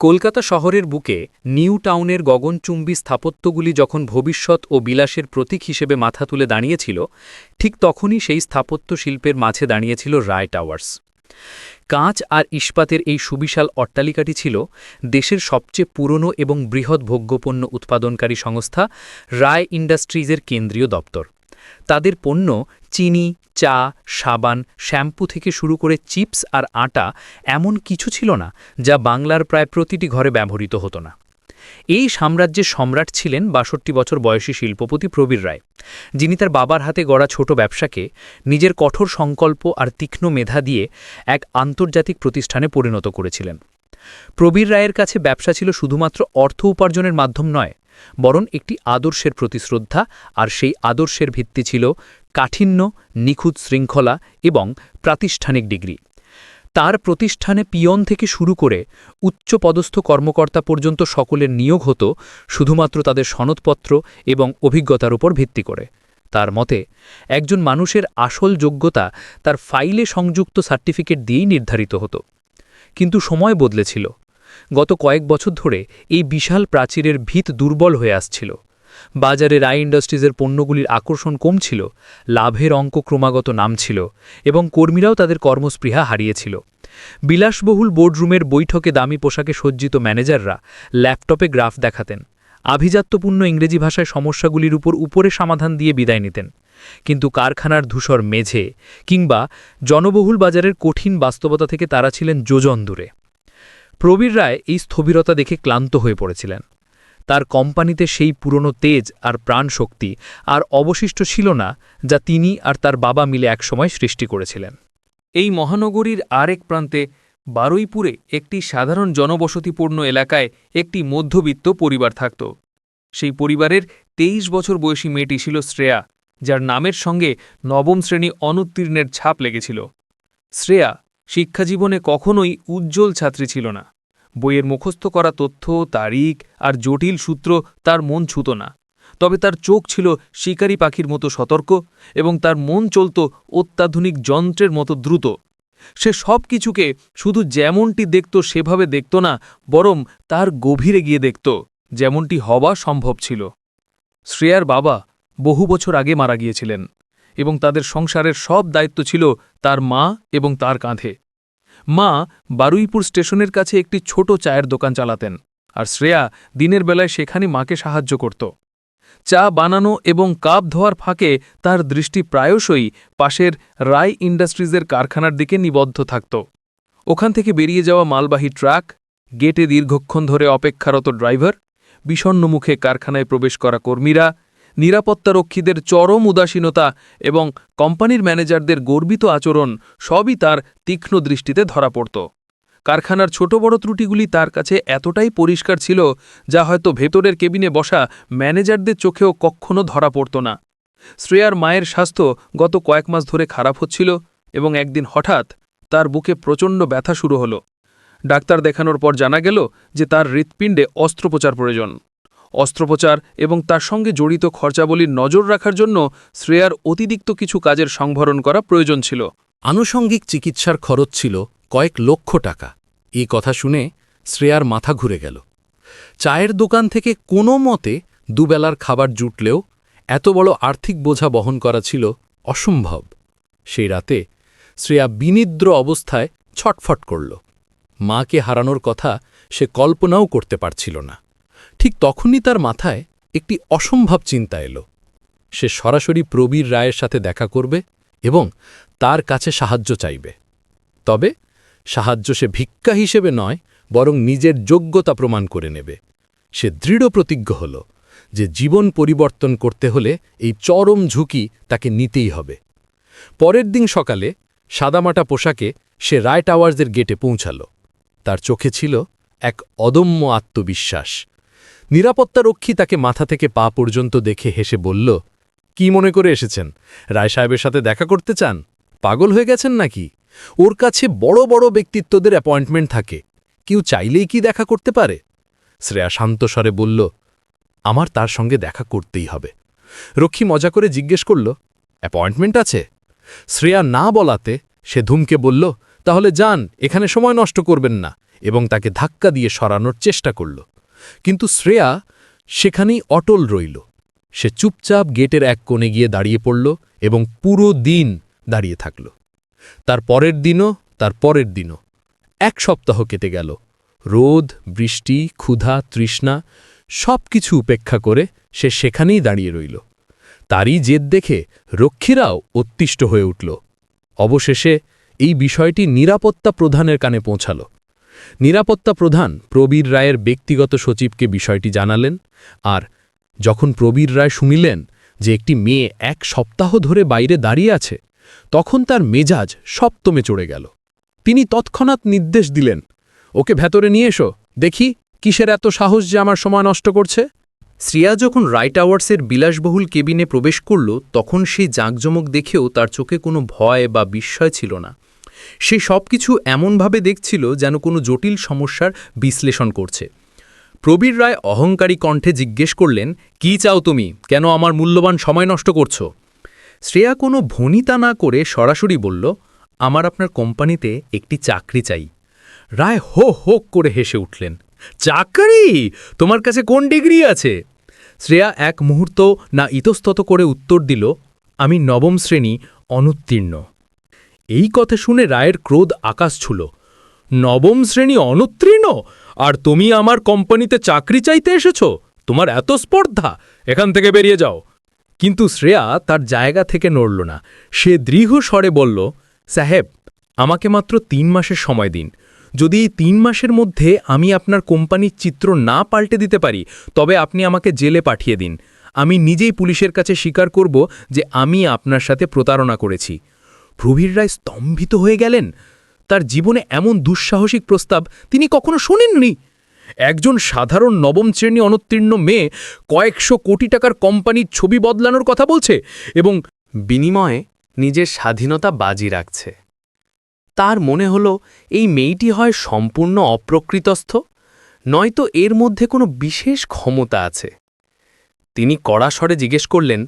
কলকাতা শহরের বুকে নিউ টাউনের গগনচুম্বী স্থাপত্যগুলি যখন ভবিষ্যৎ ও বিলাসের প্রতীক হিসেবে মাথা তুলে দাঁড়িয়েছিল, ঠিক তখনই সেই স্থাপত্য শিল্পের মাঝে দাঁড়িয়েছিল রায় টাওয়ার্স। কাঁচ আর ইস্পাতের এই সুবিশাল অট্টালিকাটি ছিল দেশের সবচেয়ে পুরনো এবং বৃহৎ ভোগ্যপণ্য উৎপাদনকারী সংস্থা রায় ইন্ডাস্ট্রিজের কেন্দ্রীয় দপ্তর। তাদের পণ্য চিনি, চা, সাবান, শ্যাম্পু থেকে শুরু করে চিপস আর আটা এমন কিছু ছিল না যা বাংলার প্রায় প্রতিটি ঘরে ব্যবহৃত হতো না। এই সাম্রাজ্যের সম্রাট ছিলেন বাষট্টি বছর বয়সী শিল্পপতি প্রবীর রায়, যিনি তার বাবার হাতে গড়া ছোট ব্যবসাকে নিজের কঠোর সংকল্প আর তীক্ষ্ণ মেধা দিয়ে এক আন্তর্জাতিক প্রতিষ্ঠানে পরিণত করেছিলেন। প্রবীর রায়ের কাছে ব্যবসা ছিল শুধুমাত্র অর্থ উপার্জনের মাধ্যম নয় বরং একটি আদর্শের প্রতি শ্রদ্ধা আর সেই আদর্শের ভিত্তি ছিল কাঠিন্য, নিখুঁত শৃঙ্খলা এবং প্রাতিষ্ঠানিক ডিগ্রি। তার প্রতিষ্ঠানে পিয়ন থেকে শুরু করে উচ্চপদস্থ কর্মকর্তা পর্যন্ত সকলের নিয়োগ হতো শুধুমাত্র তাদের সনদপত্র এবং অভিজ্ঞতার উপর ভিত্তি করে। তার মতে, একজন মানুষের আসল যোগ্যতা তার ফাইলে সংযুক্ত সার্টিফিকেট দিয়েই নির্ধারিত হতো। কিন্তু সময় বদলেছিল। গত কয়েক বছর ধরে এই বিশাল প্রাচীরের ভিত দুর্বল হয়ে আসছিল। বাজারে রায় ইন্ডাস্ট্রিজের পণ্যগুলির আকর্ষণ কমছিল, লাভের অঙ্ক ক্রমাগত নামছিল এবং কর্মীরাও তাদের কর্মস্পৃহা হারিয়েছিল। বিলাসবহুল বোর্ডরুমের বৈঠকে দামি পোশাকে সজ্জিত ম্যানেজাররা ল্যাপটপে গ্রাফ দেখাতেন, আভিজাত্যপূর্ণ ইংরেজি ভাষায় সমস্যাগুলির উপর উপরে সমাধান দিয়ে বিদায় নিতেন। কিন্তু কারখানার ধূসর মেঝে কিংবা জনবহুল বাজারের কঠিন বাস্তবতা থেকে তারা ছিলেন যোজন দূরে। প্রবীর রায় এই স্থবিরতা দেখে ক্লান্ত হয়ে পড়েছিলেন। তার কোম্পানিতে সেই পুরনো তেজ আর প্রাণশক্তি আর অবশিষ্ট ছিল না যা তিনি আর তার বাবা মিলে একসময় সৃষ্টি করেছিলেন। এই মহানগরীর আরেক প্রান্তে বারুইপুরে একটি সাধারণ জনবসতিপূর্ণ এলাকায় একটি মধ্যবিত্ত পরিবার থাকত। সেই পরিবারের ২৩ বছর বয়সী মেয়েটি ছিল শ্রেয়া, যার নামের সঙ্গে নবম শ্রেণি অনুত্তীর্ণের ছাপ লেগেছিল। শ্রেয়া শিক্ষাজীবনে কখনোই উজ্জ্বল ছাত্রী ছিল না। বইয়ের মুখস্থ করা তথ্য, তারিখ আর জটিল সূত্র তার মন ছুত না। তবে তার চোখ ছিল শিকারী পাখির মতো সতর্ক এবং তার মন চলত অত্যাধুনিক যন্ত্রের মতো দ্রুত। সে সব কিছুকে শুধু যেমনটি দেখত সেভাবে দেখত না, বরং তার গভীরে গিয়ে দেখত, যেমনটি হওয়া সম্ভব ছিল। শ্রেয়ার বাবা বহু বছর আগে মারা গিয়েছিলেন এবং তাদের সংসারের সব দায়িত্ব ছিল তার মা এবং তার কাঁধে। মা বারুইপুর স্টেশনের কাছে একটি ছোট চায়ের দোকান চালাতেন, আর শ্রেয়া দিনের বেলায় সেখানে মাকে সাহায্য করত। চা বানানো এবং কাপ ধোয়ার ফাঁকে তার দৃষ্টি প্রায়শই পাশের রায় ইন্ডাস্ট্রিজের কারখানার দিকে নিবদ্ধ থাকত। ওখান থেকে বেরিয়ে যাওয়া মালবাহী ট্রাক, গেটে দীর্ঘক্ষণ ধরে অপেক্ষারত ড্রাইভার বিষণ্ন মুখে কারখানায় প্রবেশ করা কর্মীরা নিরাপত্তারক্ষীদের চরম উদাসীনতা এবং কোম্পানির ম্যানেজারদের গর্বিত আচরণ সবই তার তীক্ষ্ণ দৃষ্টিতে ধরা পড়ত। কারখানার ছোট বড় ত্রুটিগুলি তার কাছে এতটাই পরিষ্কার ছিল যা হয়তো ভেতরের কেবিনে বসা ম্যানেজারদের চোখেও কখনো ধরা পড়ত না। শ্রেয়ার মায়ের স্বাস্থ্য গত কয়েক মাস ধরে খারাপ হচ্ছিল এবং একদিন হঠাৎ তার বুকে প্রচণ্ড ব্যথা শুরু হলো। ডাক্তার দেখানোর পর জানা গেল যে তার হৃৎপিণ্ডে অস্ত্রোপচার প্রয়োজন। অস্ত্রোপচার এবং তার সঙ্গে জড়িত খরচাবলির নজর রাখার জন্য শ্রেয়ার অতিরিক্ত কিছু কাজের সংভরণ করা প্রয়োজন ছিল। আনুষঙ্গিক চিকিৎসার খরচ ছিল কয়েক লক্ষ টাকা। এই কথা শুনে শ্রেয়ার মাথা ঘুরে গেল। চায়ের দোকান থেকে কোনো মতে দুবেলার খাবার জুটলেও এত বড় আর্থিক বোঝা বহন করা ছিল অসম্ভব। সেই রাতে শ্রেয়া বিনিদ্র অবস্থায় ছটফট করল। মাকে হারানোর কথা সে কল্পনাও করতে পারছিল না। ঠিক তখনই তার মাথায় একটি অসম্ভব চিন্তা এলো। সে সরাসরি প্রবীর রায়ের সাথে দেখা করবে এবং তার কাছে সাহায্য চাইবে। তবে সাহায্য সে ভিক্ষা হিসেবে নয়, বরং নিজের যোগ্যতা প্রমাণ করে নেবে। সে দৃঢ় প্রতিজ্ঞ হল যে জীবন পরিবর্তন করতে হলে এই চরম ঝুঁকি তাকে নিতেই হবে। পরের দিন সকালে সাদামাটা পোশাকে সে রায় টাওয়ার্সের গেটে পৌঁছাল। তার চোখে ছিল এক অদম্য আত্মবিশ্বাস। নিরাপত্তারক্ষী তাকে মাথা থেকে পা পর্যন্ত দেখে হেসে বলল, কি মনে করে এসেছেন? রায় সাহেবের সাথে দেখা করতে চান? পাগল হয়ে গেছেন নাকি? ওর কাছে বড় বড় ব্যক্তিত্বদের অ্যাপয়েন্টমেন্ট থাকে। কেউ চাইলেই কি দেখা করতে পারে? শ্রেয়া শান্ত স্বরে বলল, আমার তার সঙ্গে দেখা করতেই হবে। রক্ষী মজা করে জিজ্ঞেস করল, অ্যাপয়েন্টমেন্ট আছে? শ্রেয়া না বলাতে সে ধুমকে বলল, তাহলে যান, এখানে সময় নষ্ট করবেন না। এবং তাকে ধাক্কা দিয়ে সরানোর চেষ্টা করল। কিন্তু শ্রেয়া সেখানেই অটল রইল। সে চুপচাপ গেটের এক কোণে গিয়ে দাঁড়িয়ে পড়ল এবং পুরো দিন দাঁড়িয়ে থাকল। তার পরের দিনও, তার পরের দিনও। এক সপ্তাহ কেটে গেল। রোদ, বৃষ্টি, ক্ষুধা, তৃষ্ণা সব কিছু উপেক্ষা করে সে সেখানেই দাঁড়িয়ে রইল। তারই জেদ দেখে রক্ষীরাও অতিষ্ঠ হয়ে উঠল। অবশেষে এই বিষয়টি নিরাপত্তা প্রধানের কানে পৌঁছাল। নিরাপত্তা প্রধান প্রবীর রায়ের ব্যক্তিগত সচিবকে বিষয়টি জানালেন আর যখন প্রবীর রায় শুনিলেন যে একটি মেয়ে এক সপ্তাহ ধরে বাইরে দাঁড়িয়ে আছে, তখন তার মেজাজ সপ্তমে চড়ে গেল। তিনি তৎক্ষণাৎ নির্দেশ দিলেন, ওকে ভেতরে নিয়ে এসো, দেখি কিসের এত সাহস যে আমার সময় নষ্ট করছে? শ্রিয়া যখন রাইট আওয়ার্সের বিলাসবহুল কেবিনে প্রবেশ করল, তখন সেই জাঁকজমক দেখেও তার চোখে কোনো ভয় বা বিস্ময় ছিল না। সে সব কিছু এমনভাবে দেখছিল যেন কোনো জটিল সমস্যার বিশ্লেষণ করছে। প্রবীর রায় অহংকারী কণ্ঠে জিজ্ঞেস করলেন, কি চাও তুমি? কেন আমার মূল্যবান সময় নষ্ট করছ? শ্রেয়া কোনো ভনিতা না করে সরাসরি বলল, আমার আপনার কোম্পানিতে একটি চাকরি চাই। রায় হো হো করে হেসে উঠলেন, চাকরি? তোমার কাছে কোন ডিগ্রি আছে? শ্রেয়া এক মুহূর্ত না ইতস্তত করে উত্তর দিল, আমি নবম শ্রেণি, অনুত্তীর্ণ। এই কথা শুনে রায়ের ক্রোধ আকাশ ছুল। নবম শ্রেণি অনুত্তীর্ণ? আর তুমি আমার কোম্পানিতে চাকরি চাইতে এসেছ? তোমার এত স্পর্ধা! এখান থেকে বেরিয়ে যাও। কিন্তু শ্রেয়া তার জায়গা থেকে নড়ল না। সে দৃঢ় স্বরে বলল, সাহেব, আমাকে মাত্র তিন মাসের সময় দিন। যদি এই তিন মাসের মধ্যে আমি আপনার কোম্পানির চিত্র না পাল্টে দিতে পারি, তবে আপনি আমাকে জেলে পাঠিয়ে দিন। আমি নিজেই পুলিশের কাছে স্বীকার করব যে আমি আপনার সাথে প্রতারণা করেছি। প্রবীর রায় স্তম্ভিত হয়ে গেলেন। তার জীবনে এমন দুঃসাহসিক প্রস্তাব তিনি কখনো শোনেননি। একজন সাধারণ নবম শ্রেণি অনুত্তীর্ণ মেয়ে কয়েকশো কোটি টাকার কোম্পানির ছবি বদলানোর কথা বলছে এবং বিনিময়ে নিজের স্বাধীনতা বাজি রাখছে। তার মনে হল, এই মেয়েটি হয় সম্পূর্ণ অপ্রকৃতস্থ, নয়তো এর মধ্যে কোনো বিশেষ ক্ষমতা আছে। তিনি কড়া স্বরে জিজ্ঞেস করলেন,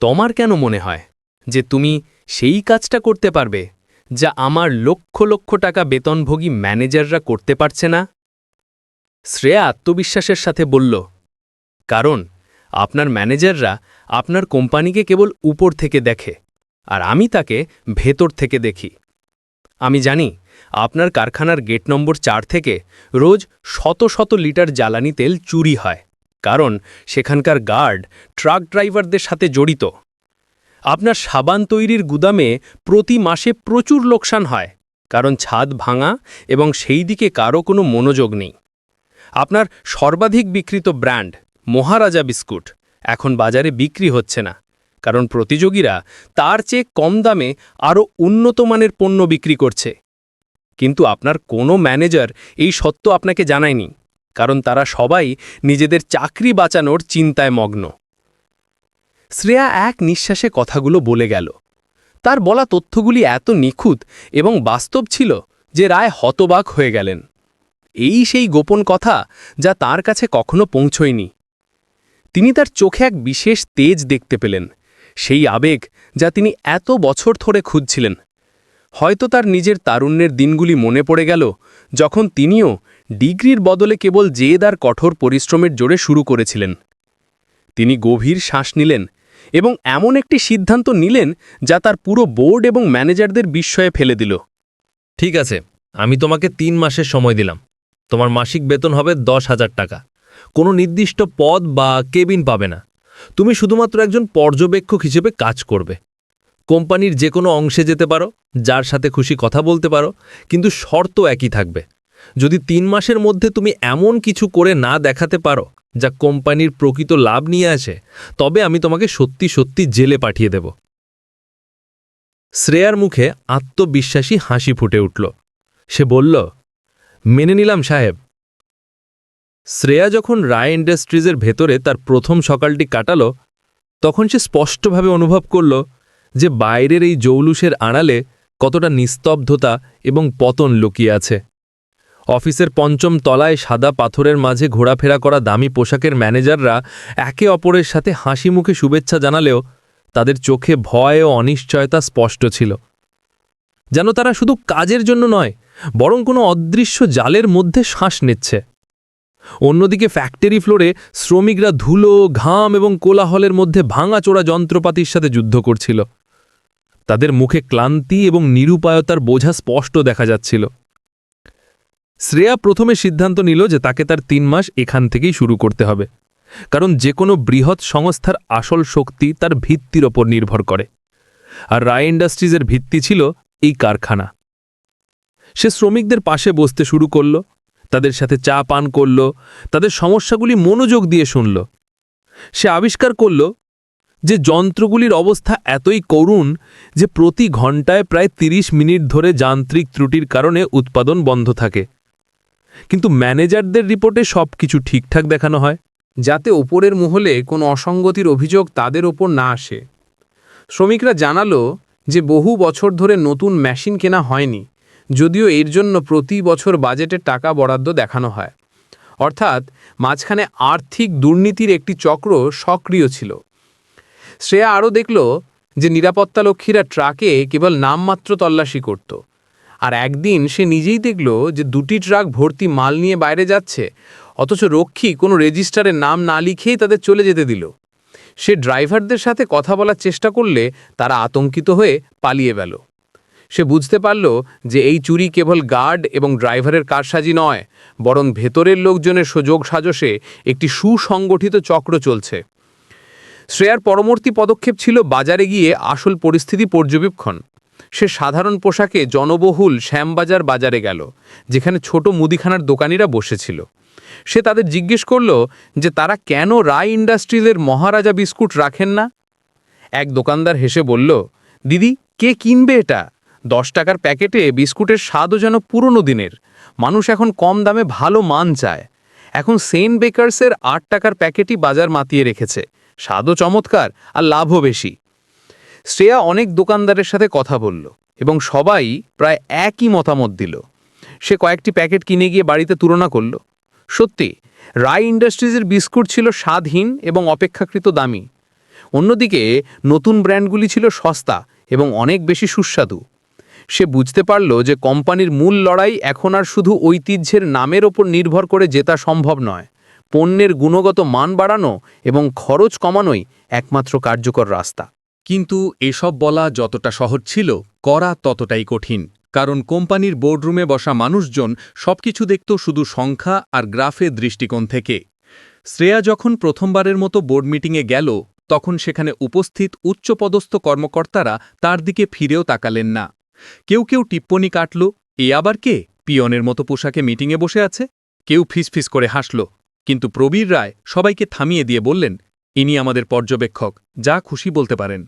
তোমার কেন মনে হয় যে তুমি সেই কাজটা করতে পারবে, যা আমার লক্ষ লক্ষ টাকা বেতনভোগী ম্যানেজাররা করতে পারছে না? শ্রেয়া আত্মবিশ্বাসের সাথে বলল, কারণ, আপনার ম্যানেজাররা আপনার কোম্পানিকে কেবল উপর থেকে দেখে, আর আমি তাকে ভেতর থেকে দেখি। আমি জানি, আপনার কারখানার গেট নম্বর চার থেকে রোজ শত শত লিটার জ্বালানি তেল চুরি হয়, কারণ সেখানকার গার্ড, ট্রাক ড্রাইভারদের সাথে জড়িত। আপনার সাবান তৈরির গুদামে প্রতি মাসে প্রচুর লোকসান হয়, কারণ ছাদ ভাঙা এবং সেই দিকে কারও কোনো মনোযোগ নেই। আপনার সর্বাধিক বিক্রিত ব্র্যান্ড, মহারাজা বিস্কুট, এখন বাজারে বিক্রি হচ্ছে না, কারণ প্রতিযোগীরা তার চেয়ে কম দামে আরও উন্নত মানের পণ্য বিক্রি করছে। কিন্তু আপনার কোনো ম্যানেজার এই সত্য আপনাকে জানায়নি, কারণ তারা সবাই নিজেদের চাকরি বাঁচানোর চিন্তায় মগ্ন। শ্রেয়া এক নিঃশ্বাসে কথাগুলো বলে গেল। তার বলা তথ্যগুলি এত নিখুঁত এবং বাস্তব ছিল যে রায় হতবাক হয়ে গেলেন। এই সেই গোপন কথা যা তার কাছে কখনো পৌঁছয়নি। তিনি তার চোখে এক বিশেষ তেজ দেখতে পেলেন, সেই আবেগ যা তিনি এত বছর ধরে খুঁজছিলেন। হয়তো তার নিজের তারুণ্যের দিনগুলি মনে পড়ে গেল, যখন তিনিও ডিগ্রির বদলে কেবল জেদ আর কঠোর পরিশ্রমের জোরে শুরু করেছিলেন। তিনি গভীর শ্বাস নিলেন এবং এমন একটি সিদ্ধান্ত নিলেন যা তার পুরো বোর্ড এবং ম্যানেজারদের বিস্ময়ে ফেলে দিল। ঠিক আছে, আমি তোমাকে তিন মাসের সময় দিলাম। তোমার মাসিক বেতন হবে দশ হাজার টাকা। কোনো নির্দিষ্ট পদ বা কেবিন পাবে না। তুমি শুধুমাত্র একজন পর্যবেক্ষক হিসেবে কাজ করবে। কোম্পানির যে কোনো অংশে যেতে পারো, যার সাথে খুশি কথা বলতে পারো, কিন্তু শর্ত একই থাকবে। যদি তিন মাসের মধ্যে তুমি এমন কিছু করে না দেখাতে পারো যা কোম্পানির প্রকৃত লাভ নিয়ে আসে, তবে আমি তোমাকে সত্যি সত্যি জেলে পাঠিয়ে দেব। শ্রেয়ার মুখে আত্মবিশ্বাসী হাসি ফুটে উঠল। সে বলল, মেনে নিলাম সাহেব। শ্রেয়া যখন রায় ইন্ডাস্ট্রিজের ভেতরে তার প্রথম সকালটি কাটাল, তখন সে স্পষ্টভাবে অনুভব করল যে বাইরের এই জৌলুসের আড়ালে কতটা নিস্তব্ধতা এবং পতন লুকিয়ে আছে। অফিসের পঞ্চম তলায় সাদা পাথরের মাঝে ঘোরাফেরা করা দামি পোশাকের ম্যানেজাররা একে অপরের সাথে হাসি মুখে শুভেচ্ছা জানালেও তাদের চোখে ভয় ও অনিশ্চয়তা স্পষ্ট ছিল। যেন তারা শুধু কাজের জন্য নয়, বরং কোনো অদৃশ্য জালের মধ্যে শ্বাস নিচ্ছে। অন্যদিকে ফ্যাক্টরি ফ্লোরে শ্রমিকরা ধুলো, ঘাম এবং কোলাহলের মধ্যে ভাঙাচোরা যন্ত্রপাতির সাথে যুদ্ধ করছিল। তাদের মুখে ক্লান্তি এবং নিরুপায়তার বোঝা স্পষ্ট দেখা যাচ্ছিল। শ্রেয়া প্রথমে সিদ্ধান্ত নিল যে তাকে তার তিন মাস এখান থেকেই শুরু করতে হবে, কারণ যে কোনো বৃহৎ সংস্থার আসল শক্তি তার ভিত্তির ওপর নির্ভর করে। আর রায় ইন্ডাস্ট্রিজের ভিত্তি ছিল এই কারখানা। সে শ্রমিকদের পাশে বসতে শুরু করল, তাদের সাথে চা পান করল, তাদের সমস্যাগুলি মনোযোগ দিয়ে শুনল। সে আবিষ্কার করল যে যন্ত্রগুলির অবস্থা এতই করুণ যে প্রতি ঘন্টায় প্রায় ৩০ মিনিট ধরে যান্ত্রিক ত্রুটির কারণে উৎপাদন বন্ধ থাকে। কিন্তু ম্যানেজারদের রিপোর্টে সব কিছু ঠিকঠাক দেখানো হয়, যাতে ওপরের মহলে কোনো অসঙ্গতির অভিযোগ তাদের ওপর না আসে। শ্রমিকরা জানালো যে বহু বছর ধরে নতুন মেশিন কেনা হয়নি, যদিও এর জন্য প্রতি বছর বাজেটের টাকা বরাদ্দ দেখানো হয়। অর্থাৎ মাঝখানে আর্থিক দুর্নীতির একটি চক্র সক্রিয় ছিল। শ্রেয়া আরও দেখল যে নিরাপত্তা নিরাপত্তালক্ষীরা ট্রাকে কেবল নামমাত্র তল্লাশি করত। আর একদিন সে নিজেই দেখল যে দুটি ট্রাক ভর্তি মাল নিয়ে বাইরে যাচ্ছে, অথচ রক্ষী কোনো রেজিস্টারে নাম না লিখেই তাদের চলে যেতে দিল। সে ড্রাইভারদের সাথে কথা বলার চেষ্টা করলে তারা আতঙ্কিত হয়ে পালিয়ে গেল। সে বুঝতে পারল যে এই চুরি কেবল গার্ড এবং ড্রাইভারের কারসাজি নয়, বরং ভেতরের লোকজনের সুযোগ সাজসে একটি সুসংগঠিত চক্র চলছে। শ্রেয়ার পরবর্তী পদক্ষেপ ছিল বাজারে গিয়ে আসল পরিস্থিতি পর্যবেক্ষণ। সে সাধারণ পোশাকে জনবহুল শ্যামবাজার বাজারে গেল, যেখানে ছোট মুদিখানার দোকানিরা বসেছিল। সে তাদের জিজ্ঞেস করল যে তারা কেন রায় ইন্ডাস্ট্রিজের মহারাজা বিস্কুট রাখেন না? এক দোকানদার হেসে বলল, দিদি, কে কিনবে এটা? দশ টাকার প্যাকেটে বিস্কুটের স্বাদও যেন পুরনো দিনের। মানুষ এখন কম দামে ভালো মান চায়। এখন সেন্ট বেকার্সের আট টাকার প্যাকেটই বাজার মাতিয়ে রেখেছে। স্বাদও চমৎকার আর লাভও বেশি। শ্রেয়া অনেক দোকানদারের সাথে কথা বলল এবং সবাই প্রায় একই মতামত দিল। সে কয়েকটি প্যাকেট কিনে গিয়ে বাড়িতে তুলনা করল। সত্যি রায় ইন্ডাস্ট্রিজের বিস্কুট ছিল স্বাদহীন এবং অপেক্ষাকৃত দামি। অন্যদিকে, নতুন ব্র্যান্ডগুলি ছিল সস্তা এবং অনেক বেশি সুস্বাদু। সে বুঝতে পারল যে কোম্পানির মূল লড়াই এখন আর শুধু ঐতিহ্যের নামের ওপর নির্ভর করে জেতা সম্ভব নয়। পণ্যের গুণগত মান বাড়ানো এবং খরচ কমানোই একমাত্র কার্যকর রাস্তা। কিন্তু এসব বলা যতটা সহজ ছিল, করা ততটাই কঠিন, কারণ কোম্পানির বোর্ডরুমে বসা মানুষজন সবকিছু দেখত শুধু সংখ্যা আর গ্রাফের দৃষ্টিকোণ থেকে। শ্রেয়া যখন প্রথমবারের মতো বোর্ড মিটিংয়ে গেল, তখন সেখানে উপস্থিত উচ্চপদস্থ কর্মকর্তারা তার দিকে ফিরেও তাকালেন না। কেউ কেউ টিপ্পনি কাটল, এ আবার কে? পিয়নের মতো পোশাকে মিটিংয়ে বসে আছে? কেউ ফিসফিস করে হাসল, কিন্তু প্রবীর রায় সবাইকে থামিয়ে দিয়ে বললেন, ইনি আমাদের পর্যবেক্ষক, যা খুশি বলতে পারেন।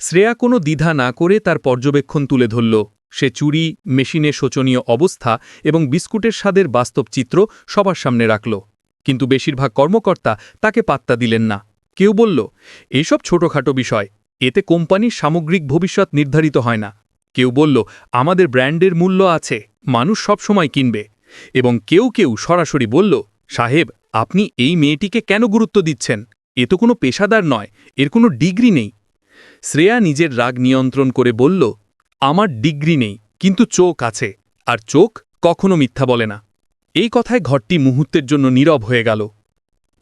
শ্রেয়া কোনো দ্বিধা না করে তার পর্যবেক্ষণ তুলে ধরল। সে চুরি মেশিনের শোচনীয় অবস্থা এবং বিস্কুটের স্বাদের বাস্তব চিত্র সবার সামনে রাখল। কিন্তু বেশিরভাগ কর্মকর্তা তাকে পাত্তা দিলেন না। কেউ বলল এইসব ছোটখাটো বিষয়। এতে কোম্পানির সামগ্রিক ভবিষ্যৎ নির্ধারিত হয় না। কেউ বলল, আমাদের ব্র্যান্ডের মূল্য আছে। মানুষ সব সময় কিনবে। এবং কেউ কেউ সরাসরি বলল, সাহেব, আপনি এই মেয়েটিকে কেন গুরুত্ব দিচ্ছেন? এ তো কোনো পেশাদার নয়। এর কোনো ডিগ্রি নেই। শ্রেয়া নিজের রাগ নিয়ন্ত্রণ করে বলল, আমার ডিগ্রি নেই, কিন্তু চোখ আছে, আর চোখ কখনো মিথ্যা বলে না। এই কথায় ঘরটি মুহূর্তের জন্য নীরব হয়ে গেল।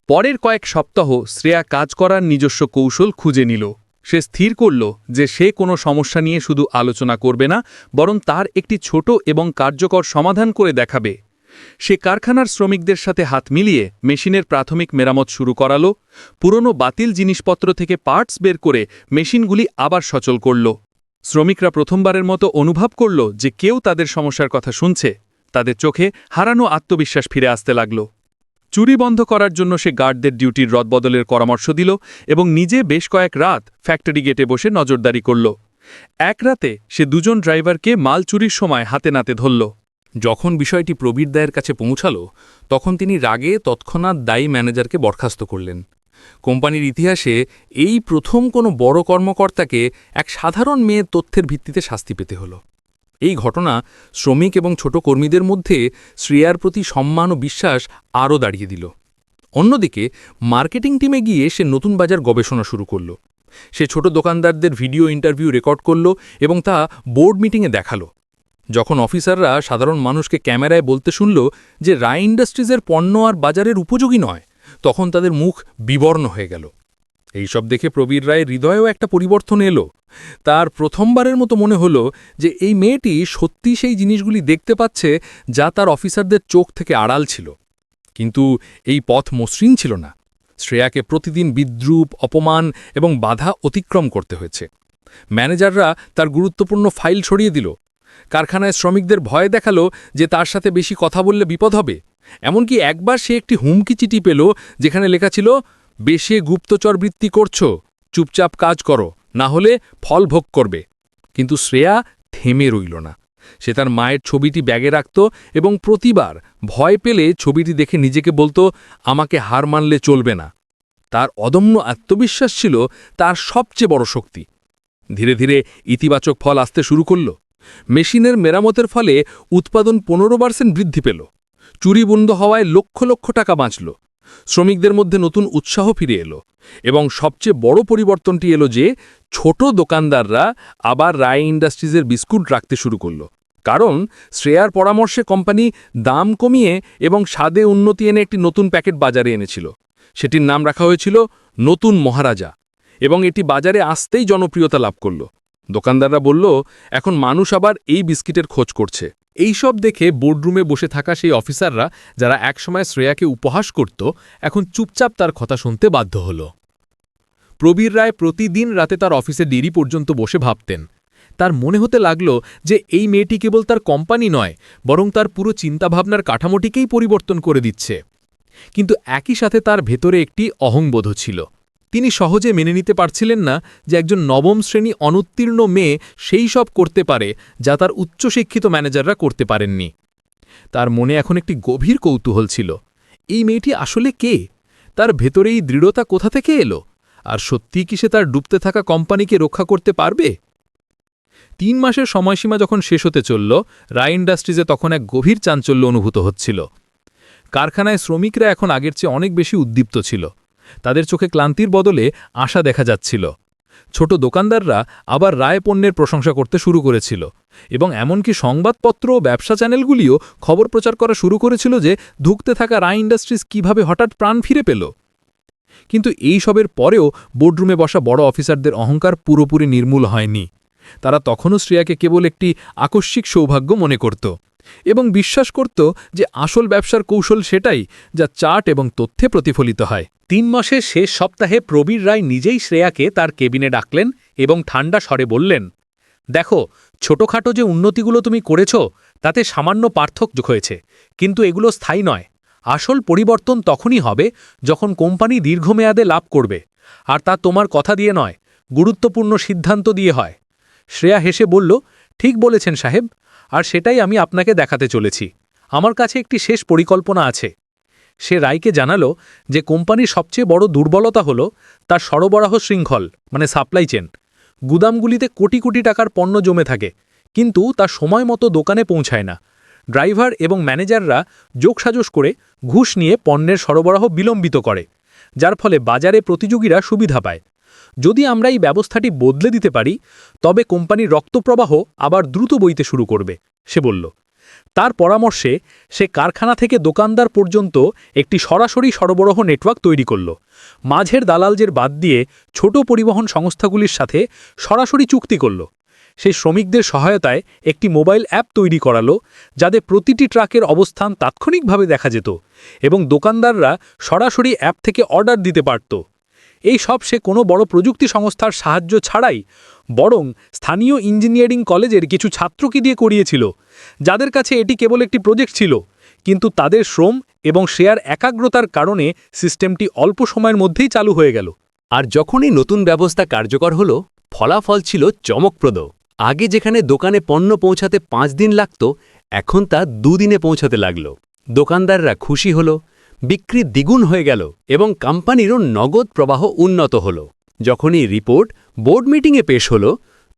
পরের কয়েক সপ্তাহ শ্রেয়া কাজ করার নিজস্ব কৌশল খুঁজে নিল। সে স্থির করল যে সে কোনো সমস্যা নিয়ে শুধু আলোচনা করবে না, বরং তার একটি ছোট এবং কার্যকর সমাধান করে দেখাবে। সে কারখানার শ্রমিকদের সাথে হাত মিলিয়ে মেশিনের প্রাথমিক মেরামত শুরু করালো, পুরনো বাতিল জিনিসপত্র থেকে পার্টস বের করে মেশিনগুলি আবার সচল করল। শ্রমিকরা প্রথমবারের মতো অনুভব করল যে কেউ তাদের সমস্যার কথা শুনছে, তাদের চোখে হারানো আত্মবিশ্বাস ফিরে আসতে লাগল। চুরি বন্ধ করার জন্য সে গার্ডদের ডিউটির রদবদলের পরামর্শ দিল এবং নিজে বেশ কয়েক রাত ফ্যাক্টরি গেটে বসে নজরদারি করল। এক রাতে সে দুজন ড্রাইভারকে মাল চুরির সময় হাতে নাতে ধরল। যখন বিষয়টি প্রবীর দায়ের কাছে পৌঁছাল, তখন তিনি রাগে তৎক্ষণাৎ দায়ী ম্যানেজারকে বরখাস্ত করলেন। কোম্পানির ইতিহাসে এই প্রথম কোনো বড় কর্মকর্তাকে এক সাধারণ মেয়ে তথ্যের ভিত্তিতে শাস্তি পেতে হল। এই ঘটনা শ্রমিক এবং ছোট কর্মীদের মধ্যে শ্রেয়ার প্রতি সম্মান ও বিশ্বাস আরও দাঁড়িয়ে দিল। অন্যদিকে, মার্কেটিং টিমে গিয়ে সে নতুন বাজার গবেষণা শুরু করল। সে ছোট দোকানদারদের ভিডিও ইন্টারভিউ রেকর্ড করল এবং তা বোর্ড মিটিংয়ে দেখাল। যখন অফিসাররা সাধারণ মানুষকে ক্যামেরায় বলতে শুনল যে রায় ইন্ডাস্ট্রিজের পণ্য আর বাজারের উপযোগী নয়, তখন তাদের মুখ বিবর্ণ হয়ে গেল। এইসব দেখে প্রবীর রায়ের হৃদয়েও একটা পরিবর্তন এলো। তার প্রথমবারের মতো মনে হলো যে এই মেয়েটি সত্যি সেই জিনিসগুলি দেখতে পাচ্ছে যা তার অফিসারদের চোখ থেকে আড়াল ছিল। কিন্তু এই পথ মসৃণ ছিল না। শ্রেয়াকে প্রতিদিন বিদ্রুপ, অপমান এবং বাধা অতিক্রম করতে হয়েছে। ম্যানেজাররা তার গুরুত্বপূর্ণ ফাইল ছড়িয়ে দিল। কারখানায় শ্রমিকদের ভয় দেখাল যে তার সাথে বেশি কথা বললে বিপদ হবে। এমনকি একবার সে একটি হুমকি চিঠি পেল যেখানে লেখা ছিল, বেশে গুপ্তচর বৃত্তি করছ, চুপচাপ কাজ করো, না হলে ফল ভোগ করবে। কিন্তু শ্রেয়া থেমে রইল না। সে তার মায়ের ছবিটি ব্যাগে রাখত এবং প্রতিবার ভয় পেলে ছবিটি দেখে নিজেকে বলতো, আমাকে হার মানলে চলবে না। তার অদম্য আত্মবিশ্বাস ছিল তার সবচেয়ে বড় শক্তি। ধীরে ধীরে ইতিবাচক ফল আসতে শুরু করল। মেশিনের মেরামতের ফলে উৎপাদন পনেরো পার্সেন্ট বৃদ্ধি পেল। চুরি বন্ধ হওয়ায় লক্ষ লক্ষ টাকা বাঁচল। শ্রমিকদের মধ্যে নতুন উৎসাহ ফিরে এলো এবং সবচেয়ে বড় পরিবর্তনটি এলো যে ছোট দোকানদাররা আবার রায় ইন্ডাস্ট্রিজের বিস্কুট রাখতে শুরু করল। কারণ শ্রেয়ার পরামর্শে কোম্পানি দাম কমিয়ে এবং স্বাদে উন্নতি এনে একটি নতুন প্যাকেট বাজারে এনেছিল। সেটির নাম রাখা হয়েছিল নতুন মহারাজা এবং এটি বাজারে আসতেই জনপ্রিয়তা লাভ করল। দোকানদাররা বলল, এখন মানুষ আবার এই বিস্কিটের খোঁজ করছে। এইসব দেখে বোর্ডরুমে বসে থাকা সেই অফিসাররা, যারা একসময় শ্রেয়াকে উপহাস করত, এখন চুপচাপ তার কথা শুনতে বাধ্য হল। প্রবীর রায় প্রতিদিন রাতে তার অফিসে দেরি পর্যন্ত বসে ভাবতেন। তার মনে হতে লাগল যে এই মেয়েটি কেবল তার কোম্পানি নয়, বরং তার পুরো চিন্তাভাবনার কাঠামোটিকেই পরিবর্তন করে দিচ্ছে। কিন্তু একই সাথে তার ভেতরে একটি অহংবোধ ছিল। তিনি সহজে মেনে নিতে পারছিলেন না যে একজন নবম শ্রেণি অনুত্তীর্ণ মেয়ে সেই সব করতে পারে যা তার উচ্চশিক্ষিত ম্যানেজাররা করতে পারেননি। তার মনে এখন একটি গভীর কৌতূহল ছিল। এই মেয়েটি আসলে কে? তার ভেতরে এই দৃঢ়তা কোথা থেকে এলো? আর সত্যি কি সে তার ডুবতে থাকা কোম্পানিকে রক্ষা করতে পারবে? তিন মাসের সময়সীমা যখন শেষ হতে চলল, রায় ইন্ডাস্ট্রিজে তখন এক গভীর চাঞ্চল্য অনুভূত হচ্ছিল। কারখানায় শ্রমিকরা এখন আগের চেয়ে অনেক বেশি উদ্দীপ্ত ছিল। তাদের চোখে ক্লান্তির বদলে আশা দেখা যাচ্ছিল। ছোট দোকানদাররা আবার রায় পণ্যের প্রশংসা করতে শুরু করেছিল এবং এমনকি সংবাদপত্র ও ব্যবসা চ্যানেলগুলিও খবর প্রচার করা শুরু করেছিল যে ধুকতে থাকা রায় ইন্ডাস্ট্রিজ কীভাবে হঠাৎ প্রাণ ফিরে পেল। কিন্তু এই সবের পরেও বোর্ডরুমে বসা বড় অফিসারদের অহংকার পুরোপুরি নির্মূল হয়নি। তারা তখনও শ্রেয়াকে কেবল একটি আকস্মিক সৌভাগ্য মনে করত। এবং বিশ্বাস করত যে আসল ব্যবসার কৌশল সেটাই যা চার্ট এবং তথ্যে প্রতিফলিত হয়। তিন মাসের শেষ সপ্তাহে প্রবীর রায় নিজেই শ্রেয়াকে তার কেবিনে ডাকলেন এবং ঠান্ডা স্বরে বললেন, দেখো, ছোটখাটো যে উন্নতিগুলো তুমি করেছ, তাতে সামান্য পার্থক্য হয়েছে, কিন্তু এগুলো স্থায়ী নয়। আসল পরিবর্তন তখনই হবে যখন কোম্পানি দীর্ঘমেয়াদে লাভ করবে, আর তা তোমার কথা দিয়ে নয়, গুরুত্বপূর্ণ সিদ্ধান্ত দিয়ে হয়। শ্রেয়া হেসে বলল, ঠিক বলেছেন সাহেব আর সেটাই আমি আপনাকে দেখাতে চলেছি। আমার কাছে একটি শেষ পরিকল্পনা আছে। সে রায়কে জানালো যে কোম্পানির সবচেয়ে বড় দুর্বলতা হল তার সরবরাহ শৃঙ্খল মানে সাপ্লাই চেন গুদামগুলিতে কোটি কোটি টাকার পণ্য জমে থাকে, কিন্তু তা সময় মতো দোকানে পৌঁছায় না। ড্রাইভার এবং ম্যানেজাররা যোগসাজশ করে ঘুষ নিয়ে পণ্যের সরবরাহ বিলম্বিত করে, যার ফলে বাজারে প্রতিযোগীরা সুবিধা পায়। যদি আমরা এই ব্যবস্থাটি বদলে দিতে পারি, তবে কোম্পানির রক্তপ্রবাহ আবার দ্রুত বইতে শুরু করবে, সে বলল। তার পরামর্শে সে কারখানা থেকে দোকানদার পর্যন্ত একটি সরাসরি সরবরাহ নেটওয়ার্ক তৈরি করল। মাঝের দালালদের বাদ দিয়ে ছোট পরিবহন সংস্থাগুলির সাথে সরাসরি চুক্তি করল। সে শ্রমিকদের সহায়তায় একটি মোবাইল অ্যাপ তৈরি করালো, যাতে প্রতিটি ট্রাকের অবস্থান তাৎক্ষণিকভাবে দেখা যেত এবং দোকানদাররা সরাসরি অ্যাপ থেকে অর্ডার দিতে পারত। এই সব সে কোনো বড় প্রযুক্তি সংস্থার সাহায্য ছাড়াই, বরং স্থানীয় ইঞ্জিনিয়ারিং কলেজের কিছু ছাত্রকে দিয়ে করিয়েছিল। যাদের কাছে এটি কেবল একটি প্রজেক্ট ছিল, কিন্তু তাদের শ্রম এবং শেয়ার একাগ্রতার কারণে সিস্টেমটি অল্প সময়ের মধ্যেই চালু হয়ে গেল। আর যখনই নতুন ব্যবস্থা কার্যকর হল, ফলাফল ছিল চমকপ্রদ। আগে যেখানে দোকানে পণ্য পৌঁছাতে পাঁচ দিন লাগত, এখন তা দুদিনে পৌঁছাতে লাগল। দোকানদাররা খুশি হল বিক্রি দ্বিগুণ হয়ে গেল এবং কোম্পানিরও নগদ প্রবাহ উন্নত হল। যখনই রিপোর্ট বোর্ড মিটিংয়ে পেশ হল,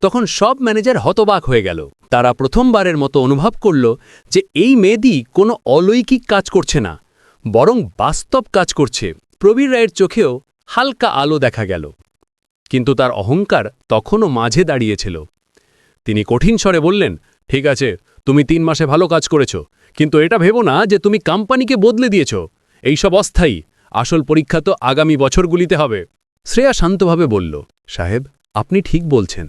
তখন সব ম্যানেজার হতবাক হয়ে গেল। তারা প্রথমবারের মতো অনুভব করল যে এই মেয়েদি কোনো অলৌকিক কাজ করছে না, বরং বাস্তব কাজ করছে। প্রবীর রায়ের চোখেও হালকা আলো দেখা গেল। কিন্তু তার অহংকার তখনও মাঝে দাঁড়িয়েছিল। তিনি কঠিন স্বরে বললেন, ঠিক আছে, তুমি তিন মাসে ভালো কাজ করেছ, কিন্তু এটা ভেবো না যে তুমি কোম্পানিকে বদলে দিয়েছ। এইসব অস্থায়ী। আসল পরীক্ষা তো আগামী বছরগুলিতে হবে। শ্রেয়া শান্তভাবে বলল, সাহেব, আপনি ঠিক বলছেন।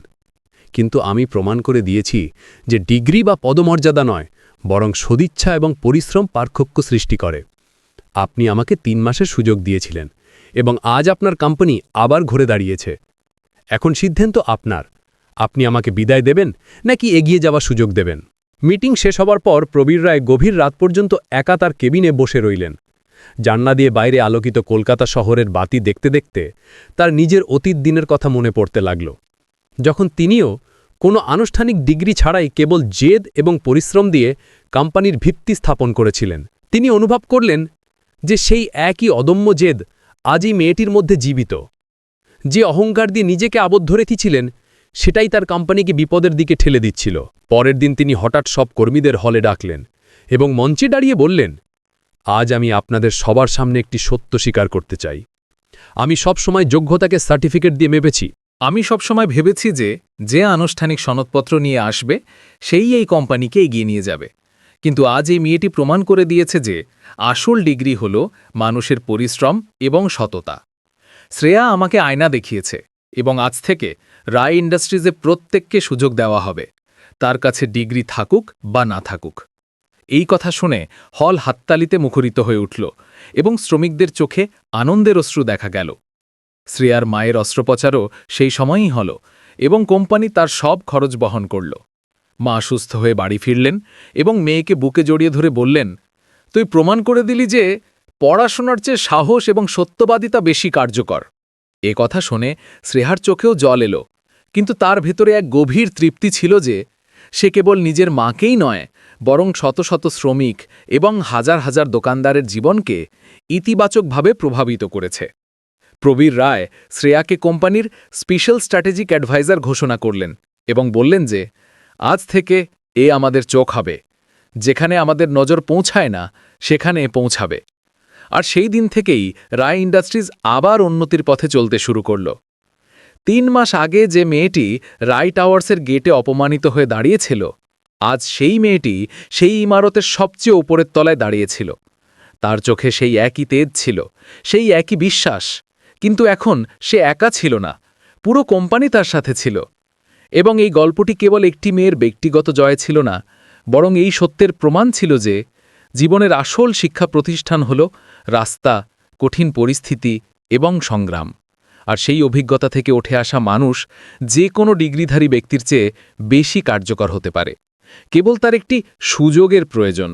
কিন্তু আমি প্রমাণ করে দিয়েছি যে ডিগ্রি বা পদমর্যাদা নয়, বরং সদিচ্ছা এবং পরিশ্রম পার্থক্য সৃষ্টি করে। আপনি আমাকে তিন মাসের সুযোগ দিয়েছিলেন এবং আজ আপনার কোম্পানি আবার ঘুরে দাঁড়িয়েছে। এখন সিদ্ধান্ত আপনার। আপনি আমাকে বিদায় দেবেন নাকি এগিয়ে যাওয়ার সুযোগ দেবেন? মিটিং শেষ হবার পর প্রবীর রায় গভীর রাত পর্যন্ত একা তার কেবিনে বসে রইলেন। জান্না দিয়ে বাইরে আলোকিত কলকাতা শহরের বাতি দেখতে দেখতে তার নিজের অতীত দিনের কথা মনে পড়তে লাগল। যখন তিনিও কোনো আনুষ্ঠানিক ডিগ্রি ছাড়াই কেবল জেদ এবং পরিশ্রম দিয়ে কোম্পানির ভিত্তি স্থাপন করেছিলেন, তিনি অনুভব করলেন যে সেই একই অদম্য জেদ আজই মেয়েটির মধ্যে জীবিত। যে অহংকার দিয়ে নিজেকে আবদ্ধ রেখেছিলেন, সেটাই তার কোম্পানিকে বিপদের দিকে ঠেলে দিচ্ছিল। পরের দিন তিনি হঠাৎ সব কর্মীদের হলে ডাকলেন এবং মঞ্চে দাঁড়িয়ে বললেন আজ আমি আপনাদের সবার সামনে একটি সত্য স্বীকার করতে চাই। আমি সব সময় যোগ্যতাকে সার্টিফিকেট দিয়ে মেপেছি। আমি সবসময় ভেবেছি যে যে আনুষ্ঠানিক সনদপত্র নিয়ে আসবে, সেই এই কোম্পানিকে এগিয়ে নিয়ে যাবে। কিন্তু আজ এই মেয়েটি প্রমাণ করে দিয়েছে যে, আসল ডিগ্রি হল মানুষের পরিশ্রম এবং সততা। শ্রেয়া আমাকে আয়না দেখিয়েছে এবং আজ থেকে রায় ইন্ডাস্ট্রিজে প্রত্যেককে সুযোগ দেওয়া হবে। তার কাছে ডিগ্রি থাকুক বা না থাকুক। এই কথা শুনে হল হাততালিতে মুখরিত হয়ে উঠল এবং শ্রমিকদের চোখে আনন্দের অশ্রু দেখা গেল। শ্রেয়ার মায়ের অস্ত্রোপচারও সেই সময়ই হল এবং কোম্পানি তার সব খরচ বহন করল। মা সুস্থ হয়ে বাড়ি ফিরলেন এবং মেয়েকে বুকে জড়িয়ে ধরে বললেন, তুই প্রমাণ করে দিলি যে পড়াশোনার চেয়ে সাহস এবং সত্যবাদিতা বেশি কার্যকর। এ কথা শুনে শ্রেহার চোখেও জল এলো, কিন্তু তার ভেতরে এক গভীর তৃপ্তি ছিল যে সে কেবল নিজের মাকেই নয় বরং শত শত শ্রমিক এবং হাজার হাজার দোকানদারের জীবনকে ইতিবাচকভাবে প্রভাবিত করেছে। প্রবীর রায় শ্রেয়াকে কোম্পানির স্পেশাল স্ট্র্যাটেজিক অ্যাডভাইজার ঘোষণা করলেন এবং বললেন যে, আজ থেকে এ আমাদের চোখ হবে। যেখানে আমাদের নজর পৌঁছায় না, সেখানে পৌঁছাবে। আর সেই দিন থেকেই রায় ইন্ডাস্ট্রিজ আবার উন্নতির পথে চলতে শুরু করল। তিন মাস আগে যে মেয়েটি রায় টাওয়ার্সের গেটে অপমানিত হয়ে দাঁড়িয়েছিল আজ সেই মেয়েটি সেই ইমারতের সবচেয়ে ওপরের তলায় দাঁড়িয়েছিল। তার চোখে সেই একই তেজ ছিল, সেই একই বিশ্বাস, কিন্তু এখন সে একা ছিল না, পুরো কোম্পানি তার সাথে ছিল। এবং এই গল্পটি কেবল একটি মেয়ের ব্যক্তিগত জয় ছিল না, বরং এই সত্যের প্রমাণ ছিল যে জীবনের আসল শিক্ষা প্রতিষ্ঠান হল রাস্তা, কঠিন পরিস্থিতি এবং সংগ্রাম। আর সেই অভিজ্ঞতা থেকে উঠে আসা মানুষ যে কোনো ডিগ্রিধারী ব্যক্তির চেয়ে বেশি কার্যকর হতে পারে। কেবল তার একটি সুযোগের প্রয়োজন।